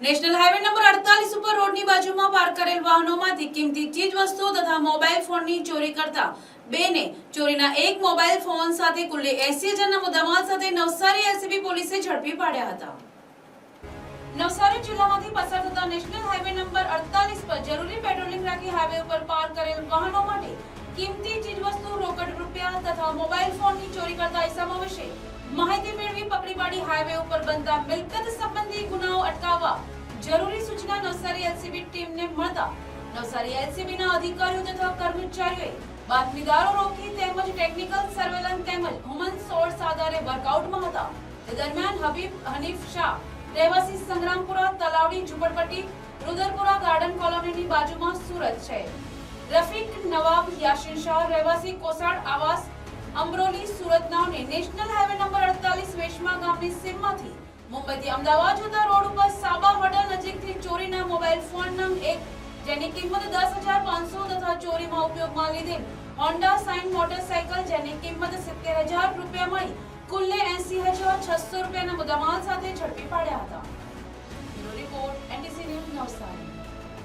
National highway number અડતાલીસ ઉપર રોડની બાજુમાં પાર્ક કરેલ વાહનોમાંથી કિંમતી ચીજવસ્તુઓ તથા મોબાઈલ ફોનની ચોરી કરતા બેને ચોરીના એક મોબાઈલ ફોન સાથે કુલ્લે એસી હજારના મુદ્દામાલ સાથે નવસારી એલસીબી પોલીસે ઝડપી પાડ્યા હતા. નવસારી જિલ્લામાંથી પસાર થતા નેશનલ હાઈવે નંબર અડતાલીસ પર જરૂરી પેટ્રોલિંગ રાખી હાઈવે ઉપર પાર્ક કરેલ વાહનો માટે કિંમતી ચીજવસ્તુ રોકડ રૂપિયા તથા મોબાઈલ ફોનની ચોરી કરતા ઇસમો વિશે માહિતી મેળવી પકડી પાડી હાઈવે ઉપર બનતા મિલકત સંબંધી નવસારી એલસીબી ટીમને મળતા નવસારી એલસીબીના અધિકારીઓ તથા કર્મચારીઓએ બાતમીદારો રોકી તેમજ ટેકનિકલ સર્વેલન્સ તેમજ હ્યુમન સોર્સ આધારે વર્કઆઉટમાં હતા. તે દરમિયાન હબીબ, હનીફ શાહ, રહેવાસી સંગ્રામપુરા, તલાવડી, ઝુંપડપટ્ટી, રુદરપુરા ગાર્ડન કોલોનીની બાજુમાં સુરત છે. રફીક નવાબ યાસીન શાહ, રહેવાસી કોસાડ આવાસ, અમરોલી, સુરત નાવને નેશનલ હાઈવે નંબર અડતાલીસ વેશમા ગામની સીમમાંથી મુંબઈથી અમદાવાદ જતા રોડ ઉપર સાબા હોટલ નજીકથી જેની કિંમત દસ હજાર પાંચસો તથા ચોરીમાં ઉપયોગમાં લીધેલ હોન્ડા સાઇન મોટરસાઇકલ જેની કિંમત સિત્તેર હજાર રૂપિયા મળી. કુલ્લે એસી હજાર છસો રૂપિયાના મુદ્દામાલ સાથે